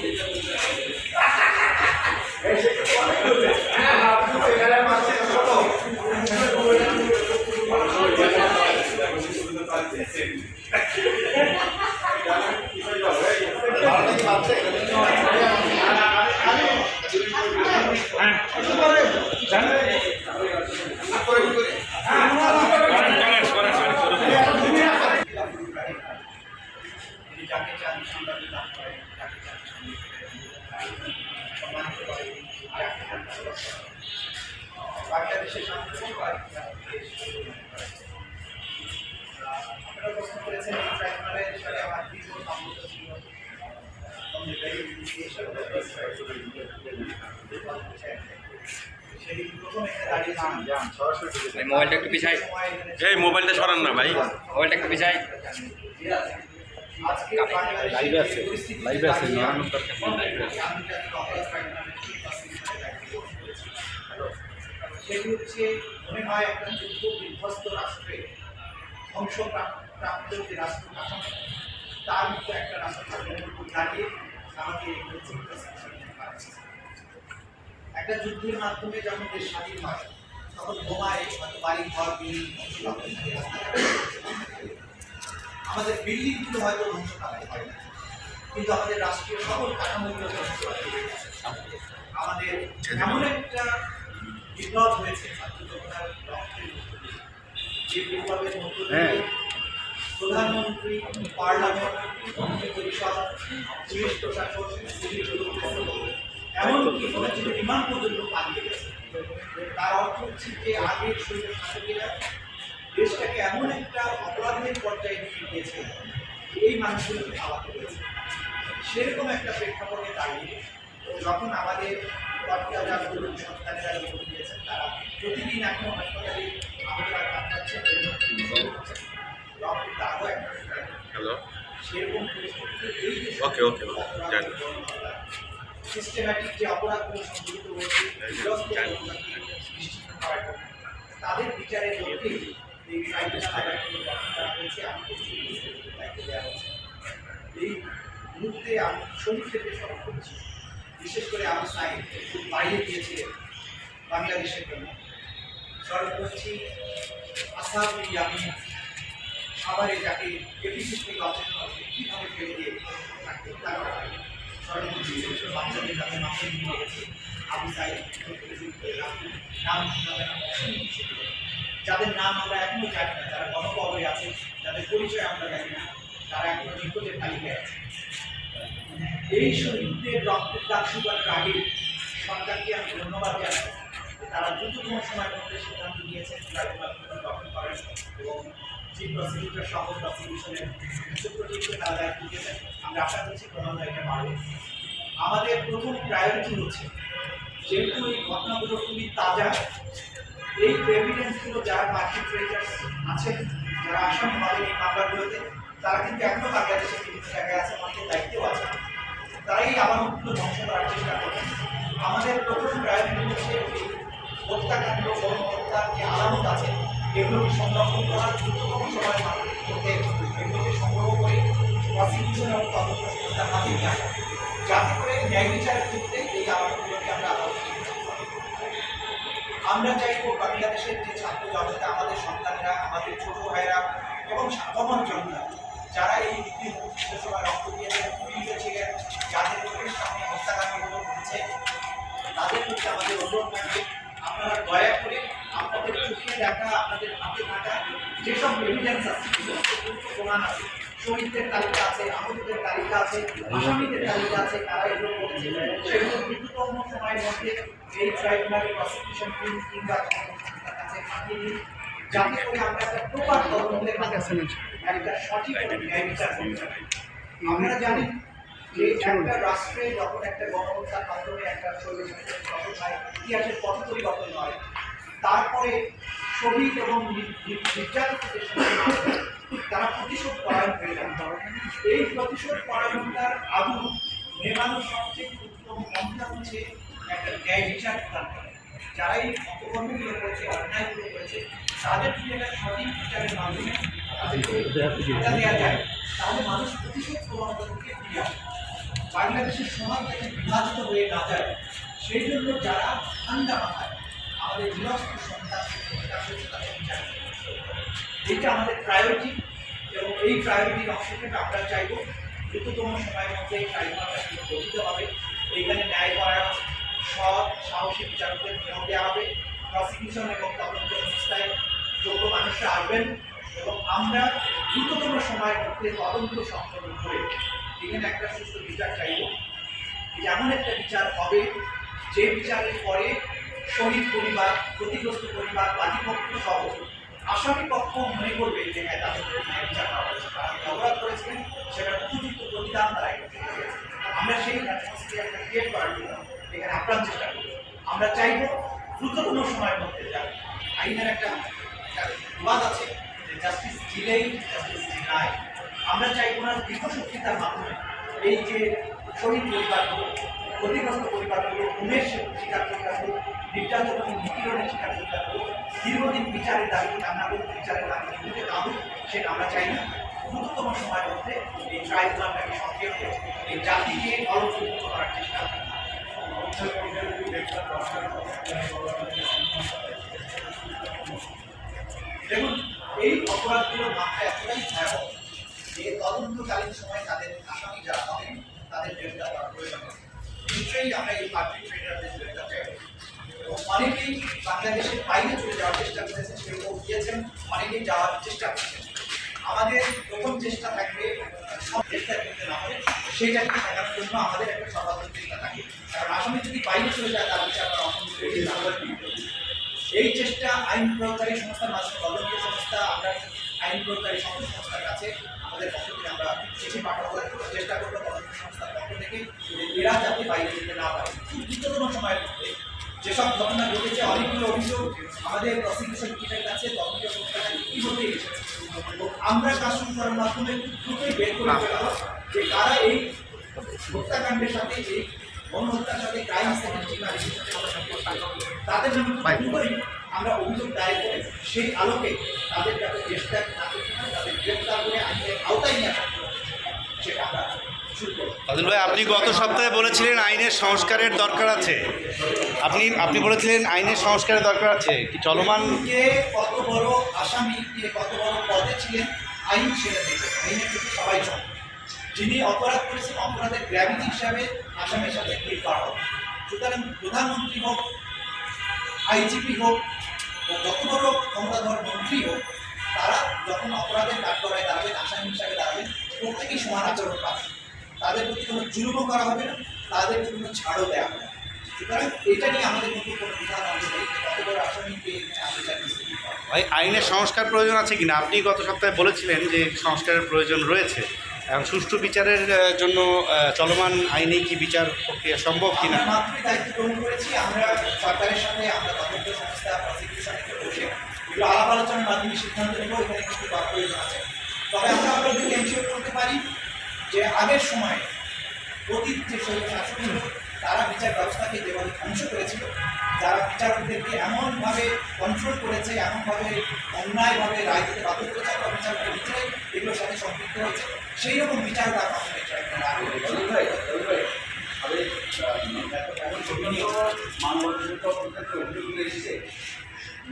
তিনি যাকে চান সম্রাট দান করেন যাকে চান সম্মানিত করেন, সম্মানিত করেন, যাকে চান ভালোবাসেন। বাংলাদেশের আপনারা প্রশ্ন করেছেন সাথে আমার দীর্ঘ সম্পর্ক ছিল মোবাইলটা একটু পিছাই। এই মোবাইলটা সরান না ভাই। মোবাইলটা একটু পিছাই। লাইভে আছে, লাইভে আছে, নড়ানোর দরকার লাইভে আছে। সেটি হচ্ছে মনে হয় একটা যুদ্ধ বিধ্বস্ত রাষ্ট্রে ধ্বংসপ্রাপ্ত যে রাষ্ট্র কাঠামো তার মতো একটা রাষ্ট্র কাঠামোর একটা যুদ্ধের মাধ্যমে যখন দেশ স্বাধীন হয় তখন বোমায় হয়তো বাড়ি ঘর ধ্বংসপ্রাপ্ত। আমাদের বিল্ডিংগুলো হয়তো ধ্বংস ধ্বংসপ্রাপ্ত হয় না কিন্তু আমাদের রাষ্ট্রীয় সকল কাঠামোগুলো হয়ে আমাদের এমন একটা বিপ্লব হয়েছে। যে বিপ্লবের মধ্য হ্যাঁ। প্রধানমন্ত্রী পার্লামেন্ট পরিষদ পুলিশ প্রশাসন এমনকি বিমান পর্যন্ত পালিয়ে গেছে তার অর্থ হচ্ছে যে আগের শৈলের শাসকেরা দেশটাকে এমন একটা অপরাধের পর্যায়ে নিয়ে গিয়েছে এই মানুষগুলোকে খাওয়াতে হয়েছে সেরকম একটা প্রেক্ষাপটে দাঁড়িয়ে যখন আমাদের কর্তারা তরুণ সন্তানেরা জীবন দিয়েছেন তারা প্রতিদিন এখন হাসপাতালে আমাদের কাটাচ্ছেন রক্ত একটা হ্যালো। সেরকম ওকে, ওকে, জানি। সিস্টেম্যাটিক যে অপরাধগুলো সংঘটিত হয়েছে জন্য তাদের বিচারের লক্ষ্যে এই আমি কিছু দায়িত্ব দেওয়া হয়েছে এই মুহূর্তে আমি স্মরণ করছি বিশেষ করে আমি সাইন বাইরে গিয়েছিলেন বাংলাদেশের জন্য স্মরণ করছি আসাম আমি সাভারে যাকে এপিসিস থেকে অচেতন আছে কীভাবে ফেলে দিয়ে হত্যা করা স্মরণ করছি বাচ্চাদের তাকে মাথায় নিয়ে গেছে আবু সাইদ নাম শুনবে না অসংখ্য। যাদের নাম আমরা এখনও জানি না, যারা গণকবরে আছে, যাদের পরিচয় আমরা জানি না, তারা এখনও নিখোঁজের তালিকায় আছে। এই শহীদদের রক্তের দাগ শুকানোর আগে সরকারকে আমি ধন্যবাদ জানাই তারা দ্রুততম সময়ের মধ্যে সিদ্ধান্ত নিয়েছেন ট্রাইব্যুনাল গঠন করেন এবং চিফ প্রসিকিউটর সহ প্রসিকিউশনের সুপ্রতিকে তারা দায়িত্ব দিয়েছেন আমরা আশা করছি ক্রমান্বয়ে এটা বাড়বে। আমাদের প্রথম প্রায়োরিটি হচ্ছে, যেহেতু এই ঘটনাগুলো খুবই তাজা এই এভিডেন্সগুলো যারা মার্কেট ট্রেজার্স আছেন যারা আসামি হবেন এই মামলাগুলোতে, তারা কিন্তু এখনও বাংলাদেশের বিভিন্ন জায়গায় আছে, অনেকের দায়িত্বও আছে। তারাই আমার মতো ধ্বংস করার চেষ্টা করবেন আমাদের প্রথম প্রায়োরিটি হচ্ছে এই হত্যাকাণ্ড গণ হত্যার যে আলামত আছে এগুলোকে সংরক্ষণ করার দ্রুততম সময়ের মধ্যে এগুলোকে সংগ্রহ করে প্রসিকিউশন এবং তদন্ত সংস্থার হাতে নিয়ে আসা। যাতে করে ন্যায় বিচারের ক্ষেত্রে এই আলামতগুলোকে আমরা চাইব বাংলাদেশের যে ছাত্র জগতে আমাদের সন্তানেরা, আমাদের ছোট ভাইরা এবং সাধারণ জনতা, যারা এই মুক্তির সময় রক্ত দিয়েছেন পুলিশে ছিলেন যাদের চোখের সামনে হত্যাকাণ্ডগুলো ঘটেছে, তাদের প্রতি আমাদের অনুরোধ থাকবে, আপনারা দয়া করে আপনাদের চোখে দেখা, আপনাদের হাতে থাকা, যেসব এভিডেন্স আছে যে প্রমাণ আছে শহীদদের তালিকা আছে, আহতদের তালিকা আছে, আসামিদের তালিকা আছে, কারা এগুলো করেছে? সেগুলো দ্রুততম সময়ের মধ্যে এই ট্রাইব্যুনালের প্রসিকিউশন টিম কিংবা কাছে পাঠিয়ে দিন। যাতে করে আমরা একটা প্রপার তদন্তের মাধ্যমে একটা সঠিক ন্যায় বিচার করতে পারি। আপনারা জানেন যে একটা রাষ্ট্রে যখন একটা গণহত্যার মাধ্যমে একটা হয়, ইতিহাসের পথ পরিবর্তন হয়, তারপরে শহীদ এবং নি- তারা প্রতিশোধ পরায়ণ হয়ে যান এই প্রতিশোধ পরায়ণতার আগুন নেভানোর সবচেয়ে উত্তম পন্থা হচ্ছে একটা ন্যায় বিচার প্রদান করা। যারা এই অপকর্মগুলো করেছে অন্যায়গুলো করেছে তাদের যদি একটা সঠিক বিচারের মাধ্যমে তাদেরকে দেওয়া যায় তাহলে মানুষ প্রতিশোধ প্রবণতা থেকে ফিরে আসে বাংলাদেশের সমাজ যাতে বিভাজিত হয়ে না যায় সেই জন্য যারা ঠান্ডা মাথায় আমাদের নিরস্ত সন্তান বিচার করতে হবে। আমাদের প্রায়োরিটি এই প্রায়োরিটির হিসেবে আমরা চাইব দ্রুততম সময়ের মধ্যে এই ট্রাইব্যুনালটা গঠিত হবে, এইখানে ন্যায় পরায়ণ, সৎ, সাহসী বিচারকদের নিয়োগ দেওয়া হবে প্রসিকিউশন এবং তদন্ত সংস্থায় যোগ্য মানুষরা আসবেন এবং আমরা দ্রুততম সময়ের মধ্যে তদন্ত সম্পন্ন করে এখানে একটা সুস্থ বিচার চাইব। এমন একটা বিচার হবে যে বিচারের পরে শহীদ পরিবার, ক্ষতিগ্রস্ত পরিবার বাদীপক্ষ সহ আসামি পক্ষ মনে করবে যে হ্যাঁ তাদের বিচার অপরাধ করেছিলেন সেটার উপযুক্ত প্রতিদান তারা। আমরা সেই অ্যাটমসফিয়ারটা ক্রিয়েট করার জন্য এখানে আপ্রাণ চেষ্টা করব আমরা চাইব দ্রুততম সময়ের মধ্যে যা আইনের একটা একটা বিবাদ আছে, যে জাস্টিস ডিলেই জাস্টিস ডিনাই আমরা চাইব না দীর্ঘশক্তিতার মাধ্যমে এই যে শহীদ পরিবারগুলো, ক্ষতিগ্রস্ত পরিবারগুলো, উমেশ শিকার করতে পরিবারগুলো, নির্যাতন এবং নিপীড়নের শিকার করতে পরিবারগুলো দীর্ঘদিন বিচারের দাবি কান্না করুক বিচারের দাবি দিতে কাঁদুক সেটা আমরা চাই না। দ্রুততম সময়ের মধ্যে এই ট্রাইব্যুনালটাকে সক্রিয় করে এই জাতিকে অলঙ্কৃত করার চেষ্টা দেখুন, এই অপরাধগুলোর মাত্রা এতটাই ভয়াবহ যে তদন্তকালীন সময় তাদের আসামি যারা হবেন, তাদের গ্রেফতার করা প্রয়োজন নিশ্চয়ই আমরা এই পাবলিক ট্রেডারদের অনেকেই বাংলাদেশের বাইরে চলে যাওয়ার চেষ্টা করেছেন, সেরকম গিয়েছেন, অনেকেই যাওয়ার চেষ্টা করছেন। আমাদের প্রথম চেষ্টা থাকবে, সব চেষ্টা করতে না হবে সেইটাকে থাকার জন্য আমাদের একটা সর্বাত্মক চেষ্টা থাকে। কারণ আসামি যদি বাইরে চলে যায় বিচার করা অসম্ভব এই চেষ্টা আইন প্রয়োগকারী সংস্থার মাধ্যমে তদন্ত সংস্থা, আমরা আইন প্রয়োগকারী সংস্থার কাছে আমাদের পক্ষ থেকে আমরা চিঠি পাঠাবো চেষ্টা করব তদন্ত সংস্থার পক্ষ থেকে এরা যাতে বাইরে যেতে না পারে। দ্রুততম সময়ের যেসব ঘটনা ঘটেছে অনেকগুলো অভিযোগ আমাদের প্রসিকিউশন টিমের কাছে তদন্ত ইতিমধ্যে এসেছে। এবং আমরা কাজ শুরু করার মাধ্যমে দ্রুতই বের করে ফেলাবো যে কারা এই হত্যাকাণ্ডের সাথে এই গণহত্যার সাথে ক্রাইম সেকেন্ডারি তাদের দ্রুতই আমরা অভিযোগ দায়ের করে সেই আলোকে তাদের যাতে গ্রেফতার না হয় তাদের গ্রেফতার করে আইনের আওতায় নিয়ে আসা হয়, সেটা আমরা শুরু করব। অতুল ভাই, আপনি গত সপ্তাহে বলেছিলেন আইনের সংস্কারের দরকার আছে। আপনি আপনি বলেছিলেন আইনের সংস্কারের দরকার আছে। কি চলমান? কত বড় আসামি, কে কত বড় পদে ছিলেন, আইন সেটা দেখবে আইনের সবাই সমান যিনি অপরাধ করেছেন, অপরাধের গ্র্যাভিটি হিসাবে আসামের সাথে হবে সুতরাং প্রধানমন্ত্রী হোক আইজিপি হোক যত বড় ক্ষমতাধর মন্ত্রী হোক, তারা যখন অপরাধের কাঠগড়ায় দাঁড়াবেন, আসামি হিসাবে দাঁড়াবেন, প্রত্যেকেই সমান আচরণ পাবে তাদের প্রতি কোনো জুলুমও করা হবে না তাদের প্রতি কোনো ছাড়ও দেওয়া হবে সুতরাং এটা নিয়ে আমাদের কিন্তু কোনো বিধান। ভাই আইনের সংস্কার প্রয়োজন আছে কিনা? আপনি গত সপ্তাহে বলেছিলেন যে সংস্কারের প্রয়োজন রয়েছে। এবং সুষ্ঠু বিচারের জন্য চলমান আইনে কি বিচার প্রক্রিয়া সম্ভব কিনা? আমরা মাত্রই দায়িত্ব গ্রহণ করেছি। আমরা সরকারের সাথে আমরা তদন্ত সংস্থা প্রসিকিউশনে বসে এগুলো আলাপ আলোচনার মাধ্যমে সিদ্ধান্ত নেব। এখানে বা প্রয়োজন আছে। তবে আমরা করতে পারি যে আগের সময় অতীত যে শহীদ শাসক তারা বিচার ব্যবস্থাকে যেভাবে ধ্বংস করেছিল, যারা বিচারকদেরকে এমনভাবে কন্ট্রোল করেছে, এমনভাবে অন্যায়ভাবে রায় বাধ্য করেছে বা বিচারকের ভিতরে এগুলোর সাথে সম্পৃক্ত হয়েছে সেই রকম বিচার তার মাধ্যমে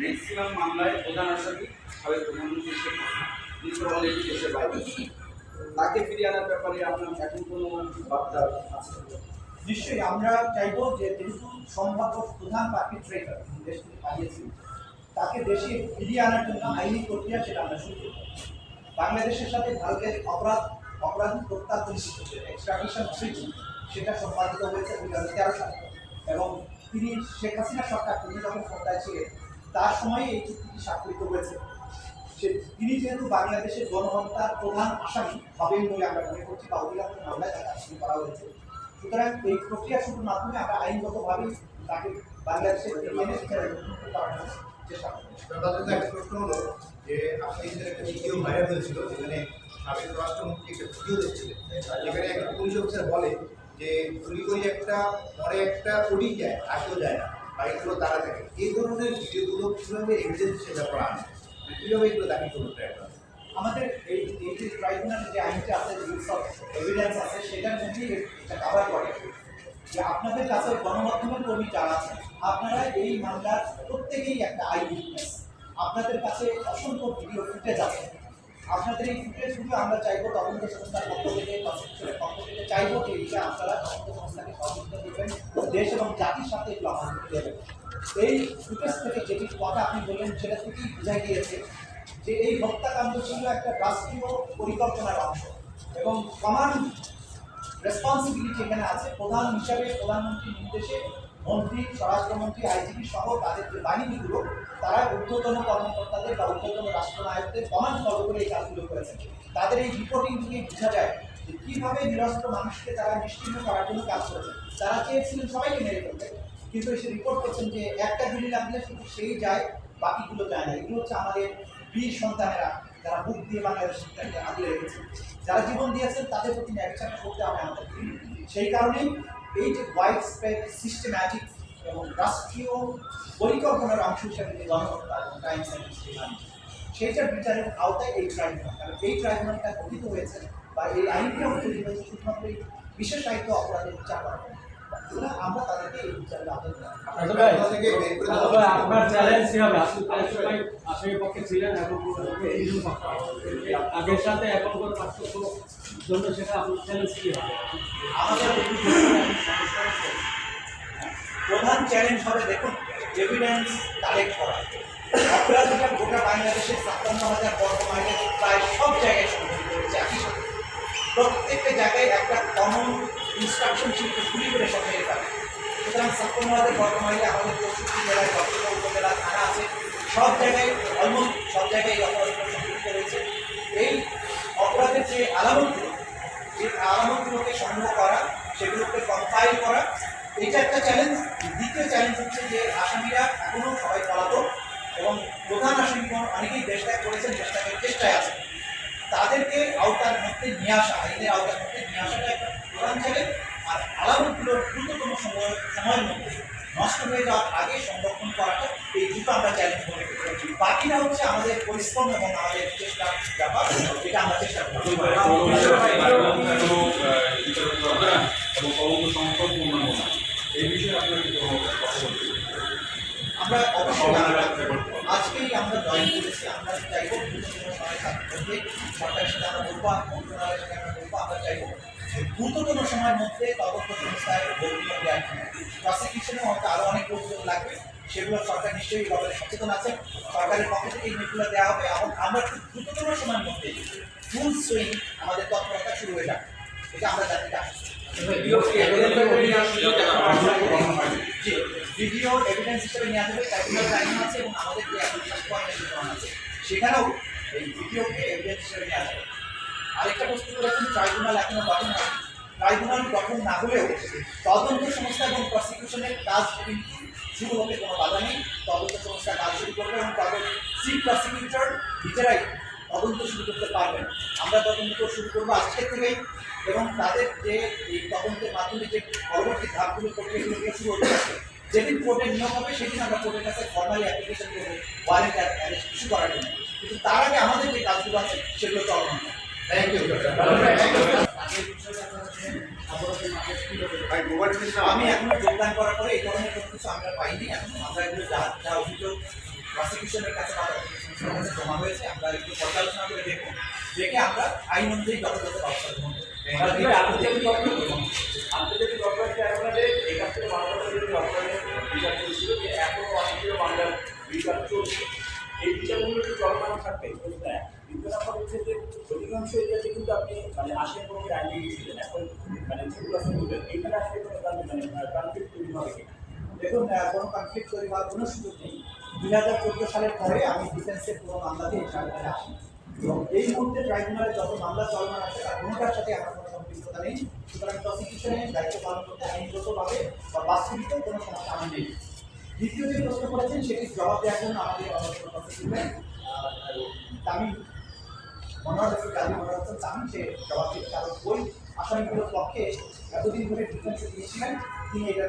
ম্যাক্সিমাম মামলায় প্রধান আসামি, সাবেক প্রধানমন্ত্রী শেখ হাসিনা। দেশের বাইরে। তাকে ফিরিয়ে আনার ব্যাপারে আপনার এখন কোনো বার্তা আছে? নিশ্চয়ই, আমরা চাইব যে যেহেতু সম্ভাব্য প্রধান পার্পিট্রেটার দেশ থেকে পালিয়েছি তাকে দেশে ফিরিয়ে আনার জন্য আইনি প্রক্রিয়া সেটা আমরা শুরু করব। বাংলাদেশের সাথে ভারতের অপরাধ, অপরাধী চুক্তিতে এক্সট্রাডিশন ট্রিটি সেটা সম্পাদিত হয়েছে দুই হাজার তেরো সালে। এবং তিনি শেখ হাসিনা সরকার, তিনি যখন ক্ষমতায় ছিলেন, তার সময় এই চুক্তিটি স্বাক্ষরিত হয়েছে। সে তিনি যেহেতু বাংলাদেশের গণহত্যার প্রধান আসামি হবেন বলে আমরা মনে করছি বা অধিকাংশ মামলায় তাকে আসামি করা হয়েছে। সুতরাং এই প্রক্রিয়া শুরুর মাধ্যমে আমরা আইনগতভাবে তাকে বাংলাদেশের চেষ্টা একটা প্রশ্ন হলো যে, আপনি যে একটা ভিডিও ভাইরাল হয়েছিল, যেখানে সাবেক রাষ্ট্রমন্ত্রী একটা ভিডিও দিচ্ছিলেন যেখানে একটা পুলিশ অফিসার বলে যে করে একটা, পরে একটা পড়ি যায় আসেও যায় না বাইকগুলো তারা থাকে। এই ধরনের ভিডিওগুলো কীভাবে এভিডেন্স হিসেবে করা কীভাবে এগুলো দাখিল করতে একটা আমাদের এই এই যে ট্রাইব্যুনাল যে আইনটা আছে রুলস অফ এভিডেন্স আছে, সেটার মধ্যেই এটা করে। যে আপনাদের কাছে গণমাধ্যমের কর্মী যারা আছেন আপনারা এই মামলার প্রত্যেকেই একটা আই আপনাদের কাছে অসংখ্য ভিডিও ফুটেজ আছে। আপনাদের এই ফুটেজগুলো আমরা চাইব তদন্ত সংস্থার পক্ষ থেকে চাইব যে এইটা আপনারা তদন্ত সংস্থাকে সহযোগিতা করবেন দেশ এবং জাতির সাথে এগুলো দেবেন এই ফুটেজ থেকে যেটি কথা আপনি বললেন, সেটা থেকেই বোঝা গিয়েছে যে এই হত্যাকাণ্ড ছিল একটা রাষ্ট্রীয় পরিকল্পনার অংশ এবং কমান রেসপন্সিবিলিটি এখানে আছে। প্রধান হিসাবে প্রধানমন্ত্রীর নির্দেশে মন্ত্রী, স্বরাষ্ট্রমন্ত্রী আইজিপি সহ তাদের যে বাহিনীগুলো, তারা ঊর্ধ্বতন কর্মকর্তাদের বা ঊর্ধ্বতন রাষ্ট্রনায়কদের কমান্ড ফলো করে এই কাজগুলো করেছেন তাদের এই রিপোর্টিং থেকে বোঝা যায় যে কীভাবে নিরস্ত্র মানুষকে তারা নিশ্চিন্ন করার জন্য কাজ করেছেন তারা চেয়েছিলেন সবাইকে মেরে ফেলতে। কিন্তু এসে রিপোর্ট করছেন যে একটা গুলি লাগলে শুধু সেই যায়, বাকিগুলো যায় না। এগুলো হচ্ছে আমাদের বীর সন্তানেরা, যারা বুক দিয়ে বাংলাদেশ শিক্ষাকে আগলে রেখেছেন যারা জীবন দিয়েছেন, তাদের প্রতি অ্যাকশন করতে হবে আমাদের সেই কারণেই এই যে ওয়াইড স্প্রেড সিস্টেম্যাটিক এবং রাষ্ট্রীয় পরিকল্পনার অংশ হিসাবে যে গণহত্যা এবং সেইটার বিচারের আওতায় এই ট্রাইব্যুনাল কারণ এই ট্রাইব্যুনালটা গঠিত হয়েছে বা এই আইনটাও তৈরি শুধুমাত্র বিশেষ আয়িত অপরাধের বিচার করা আমরা তাদেরকে এই বিচারের আওতায় নিয়ে আসব। আপনার থেকে বের করে দেওয়া তবে আপনার চ্যালেঞ্জ কি হবে আপনি প্রায় সময় আসামের পক্ষে ছিলেন এবং আগের সাথে এখন চ্যালেঞ্জ প্রধান চ্যালেঞ্জ হবে, দেখুন এভিডেন্স কালেক্ট করা। অপরাধীরা গোটা বাংলাদেশের ছাপ্পান্ন হাজার বর্গ প্রায় সব জায়গায় সংঘটিত প্রত্যেকটা জায়গায় একটা কমন ইনস্ট্রাকশন শিল্প গুলি করে সব মেরে ফেলে সুতরাং বর্গ মাইলে আমাদের চৌষট্টি জেলায় চট্টগ্রাম উপজেলা থানা আছে, সব জায়গায় অলমোস্ট সব জায়গায় এই হয়েছে। এই অপরাধের যে আলামতগুলো, যে আলামতগুলোকে সংগ্রহ করা, সেগুলোকে কম্পাইল করা, এটা একটা চ্যালেঞ্জ দ্বিতীয় চ্যালেঞ্জ হচ্ছে যে আসামিরা এখনও সবাই পলাতক এবং প্রধান আসামি অনেকেই দেশ ত্যাগ করেছেন দেশ ত্যাগের চেষ্টায় আছে। তাদেরকে আওতার মধ্যে নিয়ে আসা, আইনের আওতার মধ্যে নিয়ে আসাটা চ্যালেঞ্জ আর আলামতগুলোর দ্রুততম সময় সময়ের মধ্যে নষ্ট হয়ে যাওয়ার আগে সংরক্ষণ করাটা এই দুটো আমরা চ্যালেঞ্জ মনে করি বাকিটা হচ্ছে আমাদের পরিশ্রম এবং আমাদের চেষ্টার ব্যাপার এটা আমরা চেষ্টা করব। এবং তদন্ত এই বিষয়ে? আমরা আজকেই আমরা জয়েন করেছি। আমরা চাইব সরকারের সাথে আমরা বলব মন্ত্রণালয়ের সাথে আমরা বলব আমরা চাইব দ্রুততম সময়ের মধ্যে তদন্ত সংস্থায় আরও অনেক লোকজন লাগবে। সেগুলো সরকার নিশ্চয়ই সচেতন আছে। সরকারের পক্ষ থেকে দেওয়া হবে। এবং আমরা খুব দ্রুততম সময়ের মধ্যে ফুল সুইং আমাদের তৎপরতা শুরু হয়ে যাবে এটা আমরা ট্রাইব্যুনাল টাইম আছে এবং আমাদের সেখানেও এই ভিডিওকে এভিডেন্স হিসেবে নেওয়া আরেকটা বস্তু করেছেন ট্রাইব্যুনাল এখনও গঠন হয় ট্রাইব্যুনাল গঠন না হলেও তদন্ত সংস্থা এবং প্রসিকিউশনের কাজ কিন্তু শুরু হতে কোনো বাধা নেই। তদন্ত সংস্থা কাজ শুরু করবে এবং তাদের চিফ প্রসিকিউটর নিজেরাই তদন্ত শুরু করতে পারবেন। আমরা তদন্ত শুরু করব আজকের থেকেই এবং তাদের যে এই তদন্তের মাধ্যমে যে পরবর্তী ধাপগুলো প্রক্রিয়াগুলো শুরু হতে পারবে যেদিন কোর্টের নিয়ম হবে সেদিন আমরা কোর্টের কাছে ফর্মালি অ্যাপ্লিকেশন করব ওয়ারেন্ট অ্যারেস্ট ইস্যু করার জন্য। কিন্তু তার আগে আমাদের যে কাজগুলো আছে সেগুলো চলমান আমি এখনও যোগদান করার পরে এই ধরনের কোনো কিছু আমরা পাইনি। এখন আমরা এগুলো যা যা অভিযোগ প্রসিকিউশনের কাছে জমা হয়েছে আমরা একটু পর্যালোচনা করে দেখব। দেখে আমরা আইন অনুযায়ী যথাযথ ব্যবস্থা গ্রহণ আন্তর্জাতিক অপরাধ ট্রাইব্যুনালে থেকে বাংলাদেশের অপরাধের বিচার চলছিল যে এখনও অনেকগুলো বিচার চলছে। এই বিচারগুলো চলমান থাকবে দ্বিতীয় নম্বর হচ্ছে যে অধিকাংশ এরিয়াতে কিন্তু আপনি মানে আশিয়ান পক্ষের আইনজীবী ছিলেন, এখন মানে থ্রি পার্সেন্ট বলবেন আসলে কোনো মানে কনফ্লিক্ট তৈরি হবে কিনা? দেখুন কোনো কনফ্লিক্ট তৈরি হওয়ার কোনো সুযোগ নেই। দুই হাজার চোদ্দ সালের পরে আমি ডিফেন্সের কোনো মামলাতে এই ট্রাইব্যুনালে আসি এবং এই মুহূর্তে ট্রাইব্যুনালে যত মামলা চলমান আছে, তার কোনোটার সাথে আমার কোনো সম্পৃক্ততা নেই। সুতরাং প্রসিকিউশনে দায়িত্ব পালন করতে আইনগতভাবে বা বাস্তবিক কোনো সমস্যা আমার নেই। দ্বিতীয় যে প্রশ্ন করেছেন, সেটির জবাব দেওয়ার জন্য আমাদের প্রসিকিউশন তামিম, মনোহর হোসেন গাজী মনোহর হোসেন, তামিম, সে জবাব এতদিন ধরে ডিফেন্সে দিয়েছিলেন, তিনি এটা